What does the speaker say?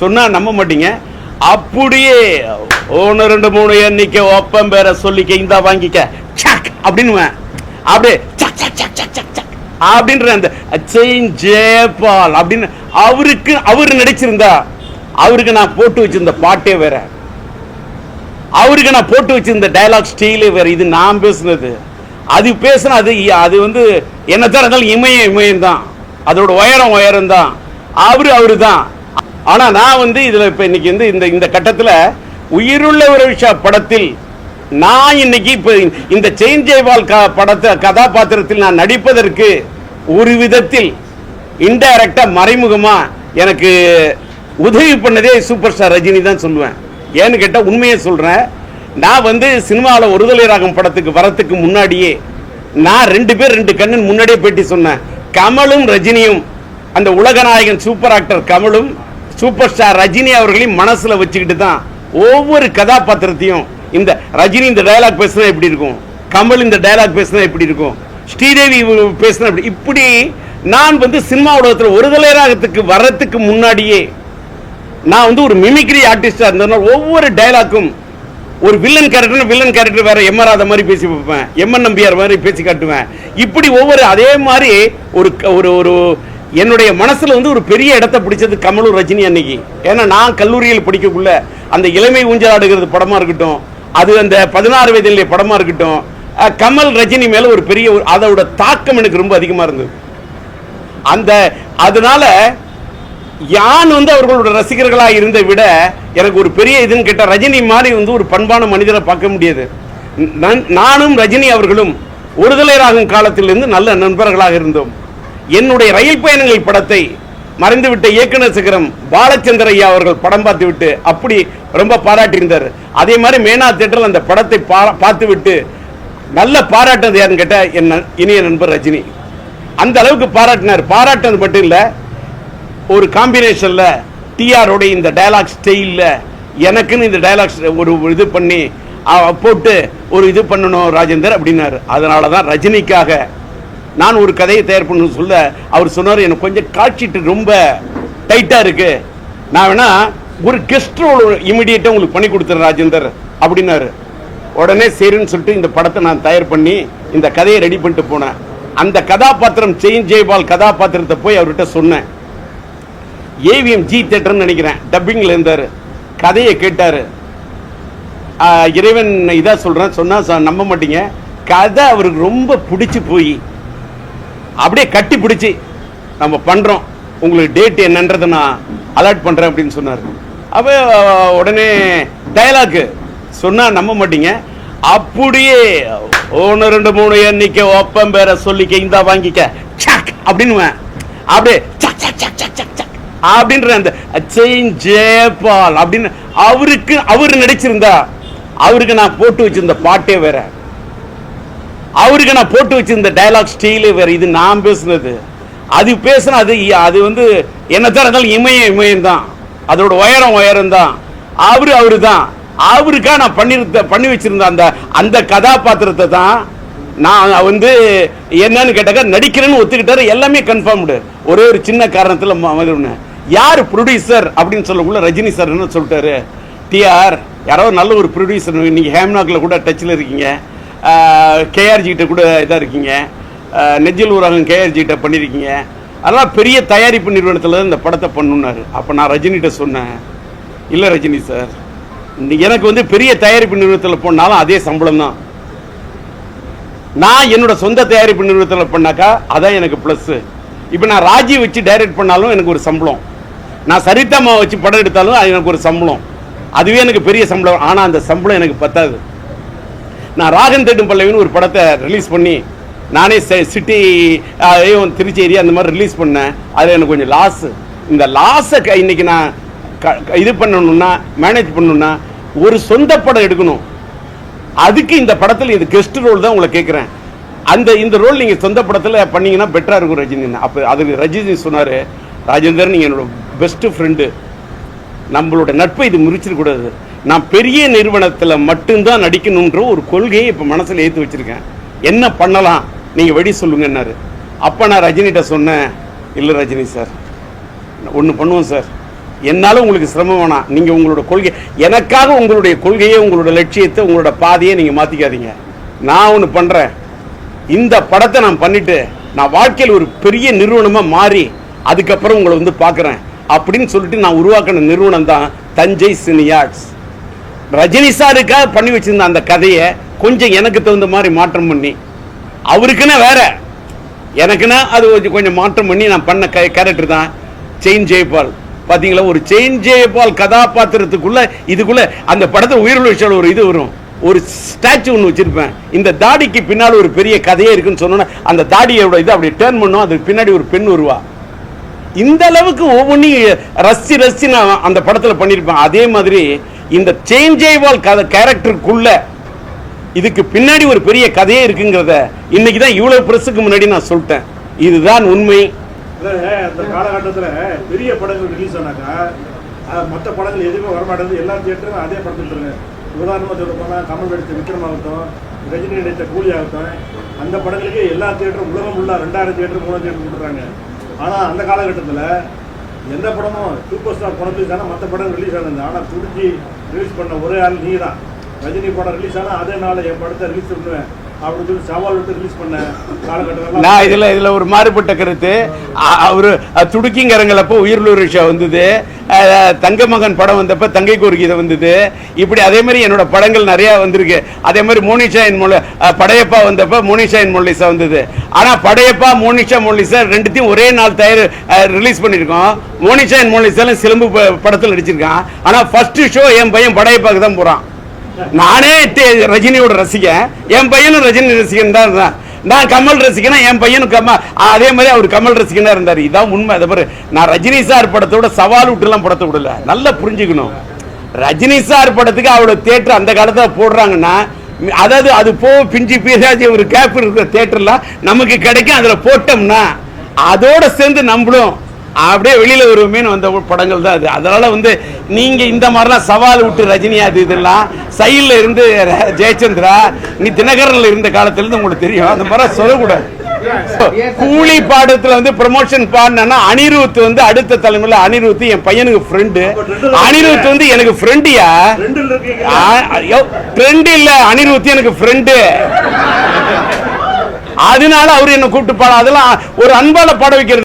சொன்னா நம்ப மாட்டீங்க. அப்படியே ஒன்று ரெண்டு மூணு எண்ணிக்கை ஒப்பம் பேரை சொல்லிக்க இந்தா வாங்கிக்க. சக்! அப்படின்னு அப்படியே சக் சக் சக் சக் சக் சக். அப்படின்ற அந்த செயின் ஜெயபால் அப்படின்னு அவருக்கு அவர் நடிச்சிருந்தா அவருக்கு நான் போட்டு வச்சிருந்த பாட்டே வேற. அவருக்கு நான் போட்டு வச்சிருந்த டைலாக் ஸ்டீலே வேற. இது நான் பேசுனது. அது பேசுனா அது அது வந்து என்ன தான் இருந்தாலும் இமயம் இமயம் தான் அதோட உயரம் உயரம் தான் அவரு அவரு தான் ஆனால் நான் வந்து இதில் இப்போ இன்னைக்கு வந்து இந்த இந்த கட்டத்தில் உயிருள்ள ஒரு விஷயம் படத்தில் நான் இன்னைக்கு இப்போ இந்த செயின்ஜெய்வால் க- படத்தை கதாபாத்திரத்தில் நான் நடிப்பதற்கு ஒரு விதத்தில் இன்டைரக்டாக மறைமுகமாக எனக்கு உதவி பண்ணதே சூப்பர் ஸ்டார் ரஜினி தான் சொல்லுவேன். ஏன்னு கேட்டால் உண்மையை சொல்கிறேன் நான் வந்து சினிமாவில் ஒருதலை ராகம் படத்துக்கு வரத்துக்கு முன்னாடியே நான் ரெண்டு பேர் ரெண்டு கண்ணன் முன்னாடியே பேட்டி சொன்னேன். கமலும் ரஜினியும் அந்த உலகநாயகன் சூப்பர் ஆக்டர் கமலும் சூப்பர் ஸ்டார் ரஜினி அவர்களையும் மனசுல வச்சுக்கிட்டு தான் ஒவ்வொரு கதாபாத்திரத்தையும் இந்த ரஜினி இந்த டயலாக் பேசினா எப்படி இருக்கும்? கமல் இந்த டயலாக் பேசினா எப்படி இருக்கும்? ஸ்ரீதேவி இவங்க பேசினா எப்படி? இப்படி நான் வந்து சினிமா உலகத்தில் ஒரு ராகத்துக்கு வர்றதுக்கு முன்னாடியே நான் வந்து ஒரு மிமிக்ரி ஆர்டிஸ்டா இருந்ததுனால ஒவ்வொரு டயலாக்கும் ஒரு வில்லன் கேரக்டர் வில்லன் கேரக்டர் வேற எம் ஆர் மாதிரி பேசி பார்ப்பேன். எம்என் நம்பியார் மாதிரி பேசி காட்டுவேன். இப்படி ஒவ்வொரு அதே மாதிரி ஒரு ஒரு ஒரு என்னுடைய மனசில் வந்து ஒரு பெரிய இடத்த பிடிச்சது கமலூர் ரஜினி அன்னைக்கு. ஏன்னா நான் கல்லூரியில் படிக்கக்குள்ள அந்த இளமை ஊஞ்சலாடுகிறது படமாக இருக்கட்டும் அது அந்த பதினாறு வயதிலே படமாக இருக்கட்டும் கமல் ரஜினி மேலே ஒரு பெரிய அதோட தாக்கம் எனக்கு ரொம்ப அதிகமாக இருந்தது. அந்த அதனால யான் வந்து அவர்களோட ரசிகர்களாக இருந்த விட எனக்கு ஒரு பெரிய இதுன்னு கேட்டால் ரஜினி மாதிரி வந்து ஒரு பண்பான மனிதரை பார்க்க முடியாது. நானும் ரஜினி அவர்களும் ஒருதலைராகும் காலத்திலிருந்து நல்ல நண்பர்களாக இருந்தோம். என்னுடைய ரயில் பயணங்கள் படத்தை மறைந்துவிட்ட இயக்குனர் சிகரம் பாலச்சந்திர ஐயா அவர்கள் படம் பார்த்து விட்டு அப்படி ரொம்ப பாராட்டியிருந்தார். அதே மாதிரி மேனா தேட்டரில் அந்த படத்தை பா- பார்த்து விட்டு நல்ல பாராட்டினது யாருன்னு கேட்டால் என் இனிய நண்பர் ரஜினி. அந்த அளவுக்கு பாராட்டினார். பாராட்டினது மட்டும் இல்லை ஒரு காம்பினேஷனில் டிஆரோடைய இந்த டயலாக் ஸ்டைலில் எனக்குன்னு இந்த டயலாக்ஸ் ஒரு இது பண்ணி போட்டு ஒரு இது பண்ணணும் ராஜேந்தர் அப்படின்னாரு. அதனால தான் ரஜினிக்காக நான் ஒரு கதையை தயார் பண்ண சொல்ல அவர் சொன்னார் எனக்கு கொஞ்சம் காட்சிட்டு ரொம்ப டைட்டாக இருக்கு. நான் வேணா ஒரு கெஸ்ட் ரோல் உங்களுக்கு பண்ணி கொடுத்துறேன் ராஜேந்தர் அப்படின்னாரு. உடனே சரின்னு சொல்லிட்டு இந்த படத்தை நான் தயார் பண்ணி இந்த கதையை ரெடி பண்ணிட்டு போனேன். அந்த கதாபாத்திரம் செயின் ஜெய்பால் கதாபாத்திரத்தை போய் அவர்கிட்ட சொன்னேன். ஏவிஎம் ஜி தேட்டர்னு நினைக்கிறேன் டப்பிங்கில் இருந்தார். கதையை கேட்டார். இறைவன் இதாக சொல்கிறேன் சொன்னால் நம்ப மாட்டீங்க. கதை அவருக்கு ரொம்ப பிடிச்சி போய். அப்படியே கட்டி பிடிச்சி நம்ம பண்ணுறோம் உங்களுக்கு டேட் என்னன்றதை நான் அலர்ட் பண்ணுறேன் அப்படின்னு சொன்னார். அப்போ உடனே டயலாக்கு சொன்னால் நம்ப மாட்டீங்க. அப்படியே ஒன்று ரெண்டு மூணு எண்ணிக்கை ஒப்பம் பேரை சொல்லிக்க இந்தா வாங்கிக்க. சக்! அப்படின்னு அப்படியே சக் சக் சக் சக் சக் சக். அப்படின்ற அந்த ஜெயபால் அப்படின்னு அவருக்கு அவர் நடிச்சிருந்தா அவருக்கு நான் போட்டு வச்சிருந்த பாட்டே வேற. அவருக்கு நான் போட்டு வச்சிருந்த டைலாக் ஸ்டீலு வேறு இது நான் பேசுனது. அது பேசுனா அது அது வந்து என்னத்தான் இருந்தாலும் இமயம் இமயம் தான். அதோட உயரம் உயரம் தான். அவரு அவரு தான் அவருக்கா நான் பண்ணிருந்த பண்ணி வச்சிருந்த அந்த அந்த கதாபாத்திரத்தை தான் நான் வந்து என்னன்னு கேட்டாக்கா நடிக்கிறேன்னு ஒத்துக்கிட்டாரு. எல்லாமே கன்ஃபார்ம்டு ஒரே ஒரு சின்ன காரணத்தில் யார் ப்ரொடியூசர் அப்படின்னு சொல்லக்குள்ள ரஜினி சார் என்ன சொல்லிட்டாரு. டிஆர் யாரோ நல்ல ஒரு ப்ரொடியூசர் நீங்கள் ஹேம்நாக்கில் கூட டச்சில் இருக்கீங்க. கேஆர்ஜிகிட்ட கூட இதாக இருக்கீங்க. நெஜல் ஊரகம் கேஆர்ஜிகிட்ட பண்ணியிருக்கீங்க அதெல்லாம் பெரிய தயாரிப்பு நிறுவனத்தில் இந்த படத்தை பண்ணுனாரு. அப்போ நான் ரஜினிகிட்ட சொன்னேன். இல்லை ரஜினி சார் எனக்கு வந்து பெரிய தயாரிப்பு நிறுவனத்தில் போனாலும் அதே சம்பளம் தான். நான் என்னோட சொந்த தயாரிப்பு நிறுவனத்தில் பண்ணாக்கா அதான் எனக்கு ப்ளஸ்ஸு இப்போ நான் ராஜி வச்சு டைரக்ட் பண்ணாலும் எனக்கு ஒரு சம்பளம். நான் சரிதாமா வச்சு படம் எடுத்தாலும் அது எனக்கு ஒரு சம்பளம். அதுவே எனக்கு பெரிய சம்பளம். ஆனால் அந்த சம்பளம் எனக்கு பத்தாது. நான் ராகன் தேடும் பல்லவின்னு ஒரு படத்தை ரிலீஸ் பண்ணி நானே சிட்டி திருச்சேரி அந்த மாதிரி ரிலீஸ் பண்ணேன். அதில் எனக்கு கொஞ்சம் லாஸ் இந்த லாஸை இன்னைக்கு நான் க- இது பண்ணணும்னா மேனேஜ் பண்ணணும்னா ஒரு சொந்த படம் எடுக்கணும். அதுக்கு இந்த படத்தில் இது கெஸ்ட் ரோல் தான் உங்களை கேட்குறேன் அந்த இந்த ரோல் நீங்கள் சொந்த படத்தில் பண்ணீங்கன்னா பெட்டராக இருக்கும் ரஜினி அப்போ அதுக்கு ரஜினி சொன்னார் ராஜேந்தர் நீங்கள் என்னோட பெஸ்ட்டு ஃப்ரெண்டு நம்மளோட நட்பை இது முறிச்சிடக்கூடாது. நான் பெரிய நிறுவனத்தில் மட்டும்தான் நடிக்கணுன்ற ஒரு கொள்கையை இப்போ மனசில் ஏற்றி வச்சுருக்கேன். என்ன பண்ணலாம்? நீங்கள் வெடி சொல்லுங்கன்னாரு அப்போ நான் ரஜினிகிட்ட சொன்னேன் இல்லை ரஜினி சார் ஒன்று பண்ணுவோம் சார். என்னால் உங்களுக்கு சிரமம் வேணாம். நீங்கள் உங்களோட கொள்கை எனக்காக உங்களுடைய கொள்கையை உங்களோட லட்சியத்தை உங்களோட பாதையை நீங்கள் மாற்றிக்காதீங்க நான் ஒன்று பண்ணுறேன் இந்த படத்தை நான் பண்ணிவிட்டு நான் வாழ்க்கையில் ஒரு பெரிய நிறுவனமாக மாறி அதுக்கப்புறம் உங்களை வந்து பார்க்குறேன் அப்படின்னு சொல்லிட்டு நான் உருவாக்கின நிறுவனம் தான் தஞ்சை சினியாட்ஸ் ரஜினி சாருக்காக பண்ணி வச்சிருந்த அந்த கதையை கொஞ்சம் எனக்கு தகுந்த மாதிரி மாற்றம் பண்ணி அவருக்குன்னா வேற. எனக்குன்னா அது கொஞ்சம் கொஞ்சம் மாற்றம் பண்ணி நான் பண்ண கேரக்டர் தான் செயின் ஜெயபால். பார்த்தீங்களா ஒரு செயின் ஜெயபால் கதாபாத்திரத்துக்குள்ள இதுக்குள்ள அந்த படத்தை உயிரிழச்சல் ஒரு இது வரும். ஒரு ஸ்டாச்சு ஒன்று வச்சிருப்பேன். இந்த தாடிக்கு பின்னால் ஒரு பெரிய கதையே இருக்குன்னு சொன்னோன்னே அந்த தாடியோட இது அப்படி டேர்ன் பண்ணும். அதுக்கு பின்னாடி ஒரு பெண் வருவா. இந்த அளவுக்கு ஒவ்வொன்றையும் ரசி ரசி நான் அந்த படத்தில் பண்ணியிருப்பேன் அதே மாதிரி இந்த சேஞ்சேவால் கதை கேரக்டருக்குள்ள இதுக்கு பின்னாடி ஒரு பெரிய கதையே இருக்குங்கிறத இன்னைக்கு தான் இவ்வளவு பிரஸுக்கு முன்னாடி நான் சொல்லிட்டேன். இதுதான் உண்மை. அதாவது அந்த காலகட்டத்தில் பெரிய படங்கள் ரிலீஸ் ஆனாக்கா மற்ற படங்கள் எதுவுமே வரமாட்டேங்குது. எல்லா தியேட்டரும் அதே படத்தில் இருக்கு. உதாரணமாக சொல்ல போனால் கமல் நடித்த விக்ரம் ஆகட்டும் ரஜினி நடித்த கூலி ஆகட்டும் அந்த படங்களுக்கு எல்லா தியேட்டரும் உலகம் உள்ள ரெண்டாயிரம் தியேட்டர் மூணு தியேட்டர் கொடுக்குறாங்க ஆனால் அந்த காலகட்டத்தில் எந்த படமும் சூப்பர் ஸ்டார் படத்துக்கு தானே ஆனால் மற்ற படம் ரிலீஸ் ஆனது ஆனால் துடிச்சி ரிலீஸ் பண்ண ஒரே ஆள் நீ தான் ரஜினி படம் ரிலீஸ் ஆனால் அதே நாள் என் படத்தை ரிலீஸ் பண்ணுவேன். அப்படின்னு சொல்லி சவால் விட்டு ரிலீஸ் பண்ண காலகட்டம் நான் இதுல இதுல ஒரு மாறுபட்ட கருத்து. அவரு அ, துடுக்கிங்கரங்களப்போ உயிர்லூர் ரிஷா வந்தது. தங்க மகன் படம் வந்தப்ப தங்கை கோரிக்கை வந்தது. இப்படி அதே மாதிரி என்னோட படங்கள் நிறைய வந்திருக்கு. அதே மாதிரி மோனிஷா என் மொழி படையப்பா வந்தப்ப மோனிஷா என் மொழிசா வந்தது. ஆனா படையப்பா மோனிஷா மொழிசா ரெண்டுத்தையும் ஒரே நாள் தயார் ரிலீஸ் பண்ணியிருக்கோம். மோனிஷா என் மொழிசாலும் சிலம்பு படத்துல நடிச்சிருக்கான். ஆனா ஃபர்ஸ்ட் ஷோ என் பையன் படையப்பாக்கு தான் போறான். நானே தே- ரஜினியோட ரசிகன். என் பையனும் ரஜினி ரசிகன் தான் இருந்தான். நான் கமல் ரசிகனா என் பையனும் கமல் அதே மாதிரி அவர் கமல் ரசிகனா இருந்தார். இதான் உண்மை. அதை பாரு நான் ரஜினி சார் படத்தோட சவால் விட்டுலாம் படத்தை விடல. நல்லா புரிஞ்சுக்கணும். ரஜினி சார் படத்துக்கு அவரோட தேட்டர் அந்த காலத்தில் போடுறாங்கன்னா அதாவது அது போக பிஞ்சு பீராஜி ஒரு கேப் இருக்கிற தேட்டர்லாம் நமக்கு கிடைக்கும். அதில் போட்டோம்னா அதோட சேர்ந்து நம்மளும் அப்படியே வெளியில வருவோமேனு வந்த படங்கள் தான் அது. அதனால் வந்து நீங்க இந்த மாதிரிலாம் சவால் விட்டு ரஜினி அது இதெல்லாம் சைடில் இருந்து ஜெயச்சந்திரா நீ தினகரனில் இருந்த காலத்துல இருந்து உங்களுக்கு தெரியும். அந்த மாதிரி சொல்லக்கூடாது. கூலி பாடத்துல வந்து ப்ரமோஷன் பாடினா அனிருத் வந்து அடுத்த தலைமுறையில் அனிருத் என் பையனுக்கு ஃப்ரெண்டு அனிருத் வந்து எனக்கு ஃப்ரெண்டியா ஃப்ரெண்டு இல்ல. அனிருத் எனக்கு ஃப்ரெண்டு அதனால அவர் என்ன கூப்பிட்டு பாட அதெல்லாம் ஒரு அன்பால பாட வைக்கிறது